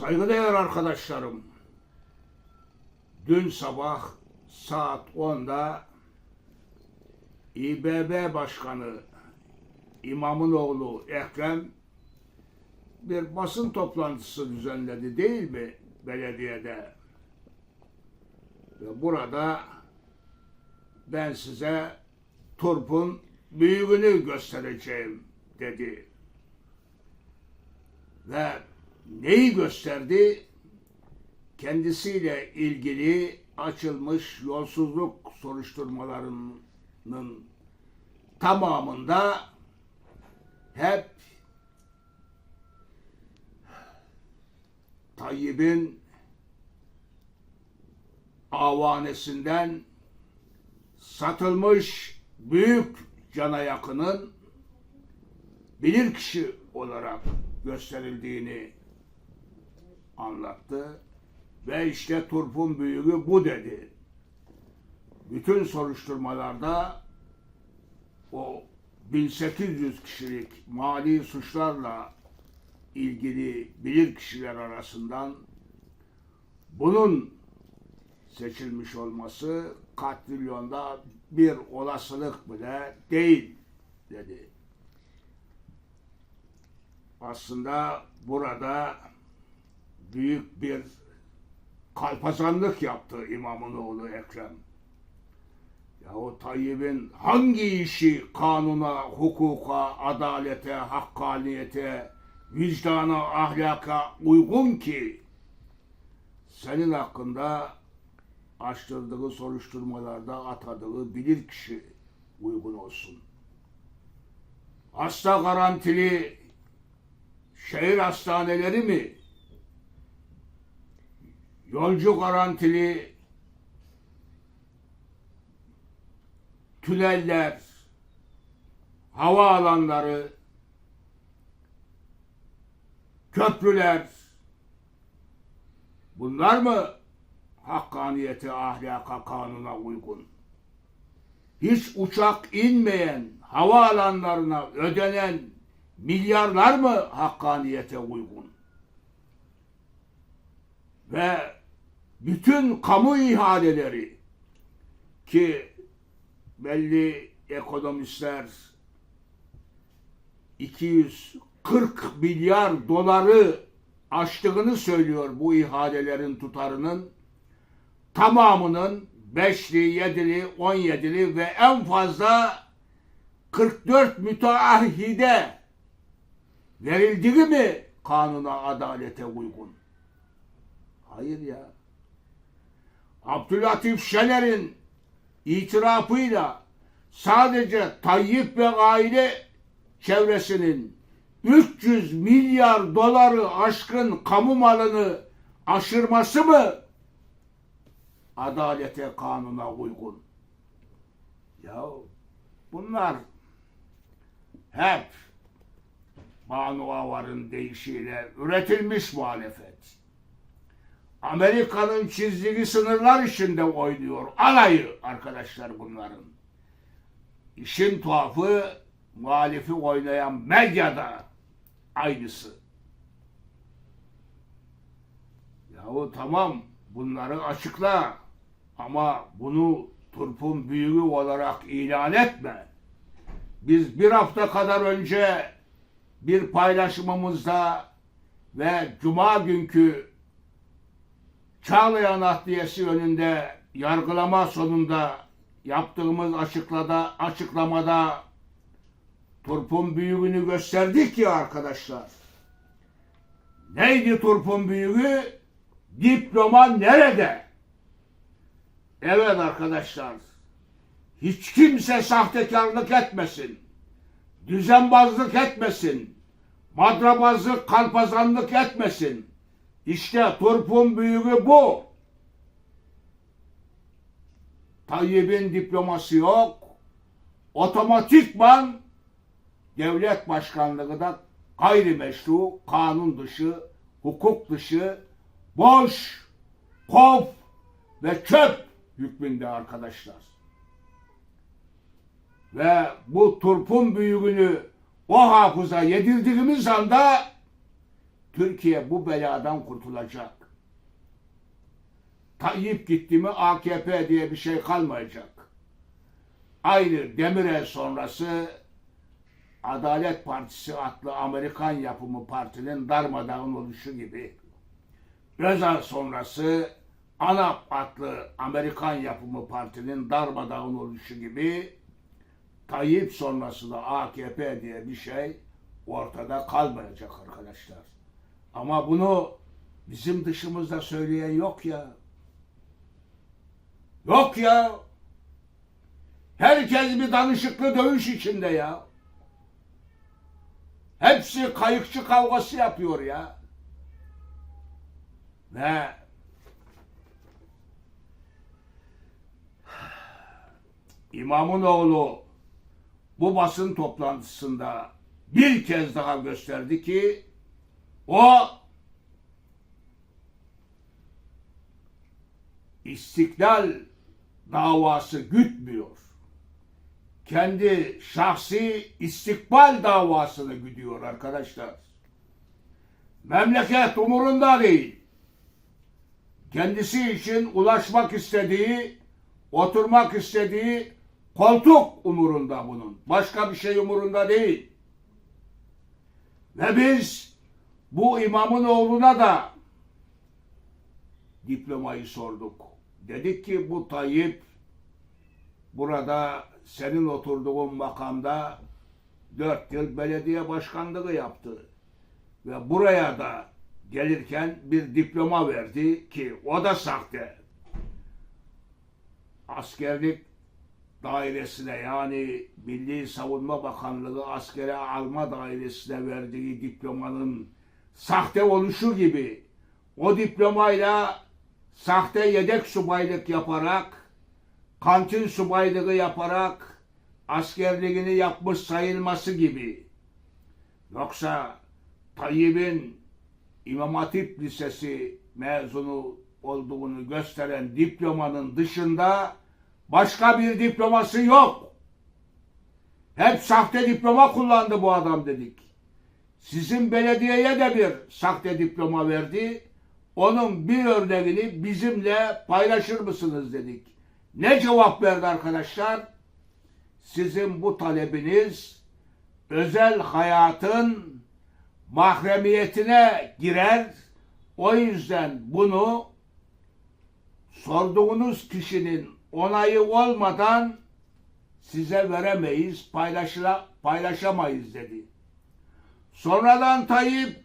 Saygıdeğer arkadaşlarım, dün sabah saat 10'da İBB Başkanı İmamın oğlu Ekrem bir basın toplantısı düzenledi değil mi belediyede? Ve burada ben size turpun büyüğünü göstereceğim dedi. Ve neyi gösterdi? Kendisiyle ilgili açılmış yolsuzluk soruşturmalarının tamamında hep Tayyip'in avanesinden satılmış büyük cana yakının bilirkişi olarak gösterildiğini anlattı. Ve işte turpun büyüğü bu dedi. Bütün soruşturmalarda o 1800 kişilik mali suçlarla ilgili bilir kişiler arasından bunun seçilmiş olması katrilyonda bir olasılık bile değil dedi. Aslında burada büyük bir kalpazanlık yaptı imamın oğlu Ekrem. Yahu Tayyip'in hangi işi kanuna, hukuka, adalete, hakkaniyete, vicdana, ahlaka uygun ki senin hakkında açtırdığı soruşturmalarda atadığı bilir kişi uygun olsun. Hasta garantili şehir hastaneleri mi? Yolcu garantili tüneller, havaalanları, köprüler bunlar mı hakkaniyete, ahlaka, kanuna uygun? Hiç uçak inmeyen havaalanlarına ödenen milyarlar mı hakkaniyete uygun? Ve bütün kamu ihaleleri ki belli ekonomistler 240 milyar doları aştığını söylüyor bu ihalelerin tutarının tamamının 5'li, 7'li, 17'li ve en fazla 44 müteahhide verildiği mi kanuna, adalete uygun? Hayır ya. Abdülatif Şener'in itirafıyla sadece Tayyip ve aile çevresinin 300 milyar doları aşkın kamu malını aşırması mı adalete kanuna uygun? Ya bunlar hep Banu Avar'ın deyişiyle üretilmiş muhalefet. Amerika'nın çizdiği sınırlar içinde oynuyor. Alayı arkadaşlar bunların. İşin tuhafı muhalifi oynayan medyada aynısı. Yahu tamam bunları açıkla ama bunu turpun büyüğü olarak ilan etme. Biz bir hafta kadar önce bir paylaşımımızda ve cuma günkü Çağlayan Adliyesi önünde yargılama sonunda yaptığımız açıklada, açıklamada turpun büyüğünü gösterdik ya arkadaşlar. Neydi turpun büyüğü? Diploma nerede? Evet arkadaşlar. Hiç kimse sahtekarlık etmesin. Düzenbazlık etmesin. Madrabazlık, kalpazanlık etmesin. İşte turpun büyüğü bu. Tayyip'in diploması yok. Otomatikman devlet başkanlığı da gayrimeşru, kanun dışı, hukuk dışı, boş, kov ve çöp hükmünde arkadaşlar. Ve bu turpun büyüğünü o hafıza yedirdiğimiz anda Türkiye bu beladan kurtulacak. Tayyip gitti mi AKP diye bir şey kalmayacak. Aynı Demirel sonrası Adalet Partisi adlı Amerikan yapımı partinin darmadağın oluşu gibi. Özal sonrası ANAP adlı Amerikan yapımı partinin darmadağın oluşu gibi Tayyip sonrası da AKP diye bir şey ortada kalmayacak arkadaşlar. Ama bunu bizim dışımızda söyleyen yok ya. Yok ya. Herkes bir danışıklı dövüş içinde ya. Hepsi kayıkçı kavgası yapıyor ya. Ve İmamın oğlu bu basın toplantısında bir kez daha gösterdi ki o istiklal davası gütmüyor. Kendi şahsi istikbal davasını güdüyor arkadaşlar. Memleket umurunda değil. Kendisi için ulaşmak istediği, oturmak istediği koltuk umurunda bunun. Başka bir şey umurunda değil. Ve biz bu imamın oğluna da diplomayı sorduk. Dedik ki bu Tayyip burada senin oturduğun makamda dört yıl belediye başkanlığı yaptı. Ve buraya da gelirken bir diploma verdi ki o da sahte. Askerlik dairesine yani Milli Savunma Bakanlığı askere alma dairesine verdiği diplomanın sahte oluşu gibi o diplomayla sahte yedek subaylık yaparak kantin subaylığı yaparak askerliğini yapmış sayılması gibi. Yoksa Tayyip'in İmam Hatip Lisesi mezunu olduğunu gösteren diplomanın dışında başka bir diploması yok. Hep sahte diploma kullandı bu adam dedik. Sizin belediyeye de bir sahte diploma verdi. Onun bir örneğini bizimle paylaşır mısınız dedik. Ne cevap verdi arkadaşlar? Sizin bu talebiniz özel hayatın mahremiyetine girer. O yüzden bunu sorduğunuz kişinin onayı olmadan size veremeyiz, paylaşıla, paylaşamayız dedi. Sonradan Tayyip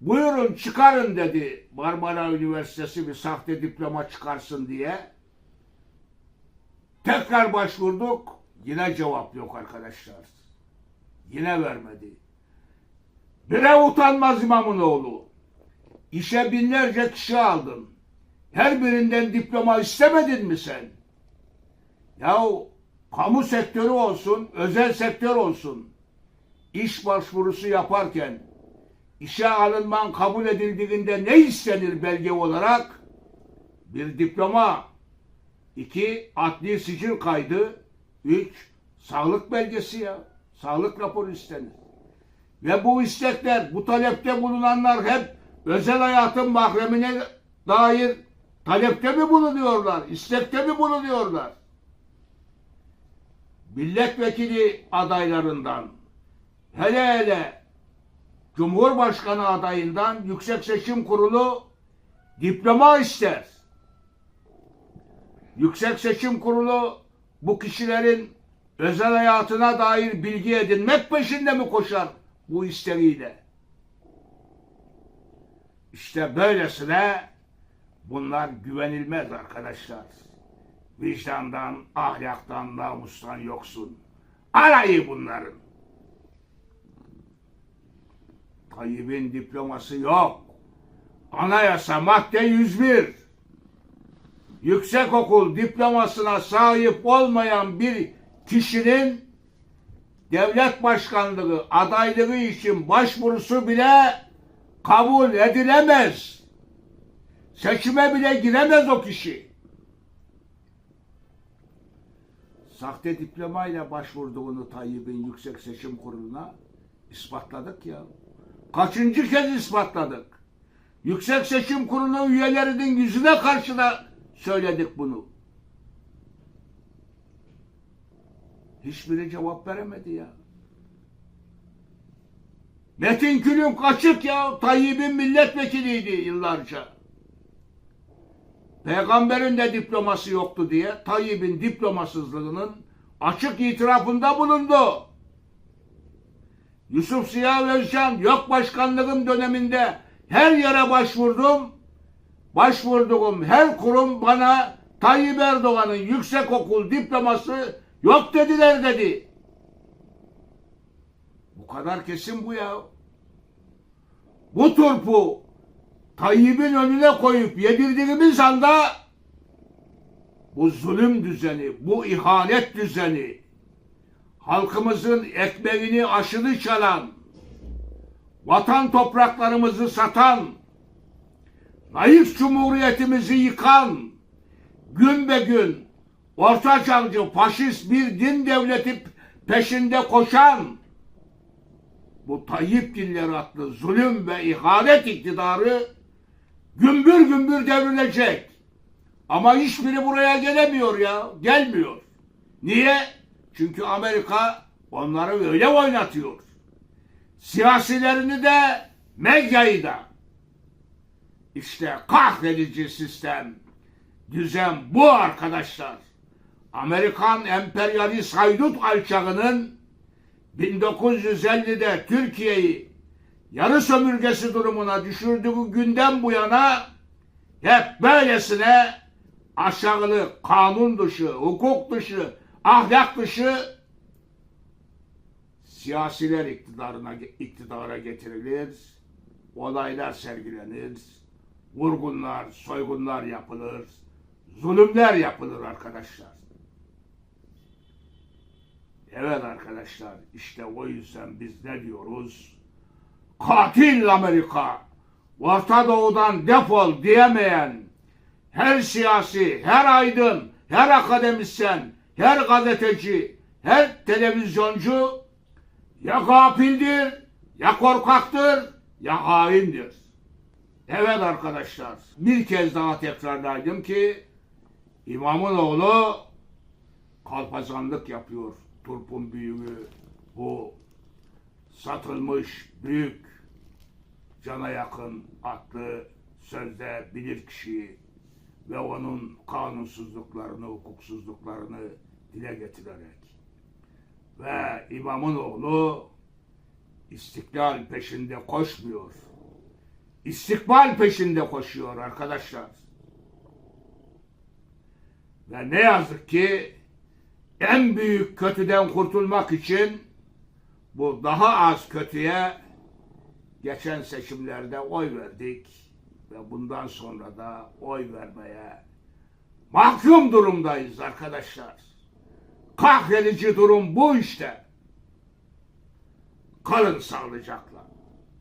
buyurun çıkarın dedi Marmara Üniversitesi bir sahte diploma çıkarsın diye. Tekrar başvurduk. Yine cevap yok arkadaşlar. Yine vermedi. Bire utanmaz imamın oğlu. İşe binlerce kişi aldın. Her birinden diploma istemedin mi sen? Yahu kamu sektörü olsun, özel sektör olsun. İş başvurusu yaparken işe alınman kabul edildiğinde ne istenir belge olarak? Bir diploma, iki adli sicil kaydı, üç sağlık belgesi ya, sağlık raporu istenir. Ve bu istekler, bu talepte bulunanlar hep özel hayatın mahremine dair talepte mi bulunuyorlar, istekte mi bulunuyorlar? Milletvekili adaylarından, hele hele Cumhurbaşkanı adayından Yüksek Seçim Kurulu diploma ister. Yüksek Seçim Kurulu bu kişilerin özel hayatına dair bilgi edinmek peşinde mi koşar bu isteğiyle? İşte böylesine bunlar güvenilmez arkadaşlar. Vicdandan, ahlaktan, namustan yoksun. Alayı bunların. Tayyip'in diploması yok. Anayasa madde 101. Yüksekokul diplomasına sahip olmayan bir kişinin devlet başkanlığı adaylığı için başvurusu bile kabul edilemez. Seçime bile giremez o kişi. Sahte diplomayla başvurduğunu Tayyip'in Yüksek Seçim Kurulu'na ispatladık ya. Kaçıncı kez ispatladık? Yüksek Seçim Kurulu üyelerinin yüzüne karşı da söyledik bunu. Hiçbiri cevap veremedi ya. Metin Külünk açık ya. Tayyip'in milletvekiliydi yıllarca. Peygamberin de diploması yoktu diye Tayyip'in diplomasızlığının açık itirafında bulundu. Yusuf Ziya Özcan yok başkanlığım döneminde her yere başvurdum. Başvurduğum her kurum bana Tayyip Erdoğan'ın yüksek okul diploması yok dediler dedi. Bu kadar kesin bu ya. Bu turpu Tayyip'in önüne koyup yedirdiğimiz anda bu zulüm düzeni, bu ihanet düzeni, halkımızın ekmeğini aşırı çalan, vatan topraklarımızı satan, layık cumhuriyetimizi yıkan, gün be gün ortaçağcı faşist bir din devleti peşinde koşan, bu Tayyip Diller adlı zulüm ve ihanet iktidarı gümbür gümbür devrilecek. Ama hiçbiri buraya gelemiyor ya. Gelmiyor. Niye? Çünkü Amerika onları öyle oynatıyor. Siyasilerini de medyayı da. İşte kahredici sistem, düzen bu arkadaşlar. Amerikan emperyalist haydut alçağının 1950'de Türkiye'yi yarı sömürgesi durumuna düşürdüğü günden bu yana hep böylesine aşağılık, kanun dışı, hukuk dışı, ahlak dışı siyasiler iktidarına iktidara getirilir, olaylar sergilenir, vurgunlar, soygunlar yapılır, zulümler yapılır arkadaşlar. Evet arkadaşlar işte o yüzden biz ne diyoruz? Katil Amerika, Orta Doğu'dan defol diyemeyen her siyasi, her aydın, her akademisyen, her gazeteci, her televizyoncu ya gafildir, ya korkaktır, ya haindir. Evet arkadaşlar, bir kez daha tekrarlaydım ki İmamın oğlu kalpazanlık yapıyor. Turpun büyüğü bu satılmış büyük cana yakın aklı sözde bilir kişi ve onun kanunsuzluklarını, hukuksuzluklarını dile getirerek ve imamın oğlu istiklal peşinde koşmuyor. İstikbal peşinde koşuyor arkadaşlar. Ve ne yazık ki en büyük kötüden kurtulmak için bu daha az kötüye geçen seçimlerde oy verdik ve bundan sonra da oy vermeye mahkum durumdayız arkadaşlar. Kahredici durum bu işte. Kalın sağlıcakla.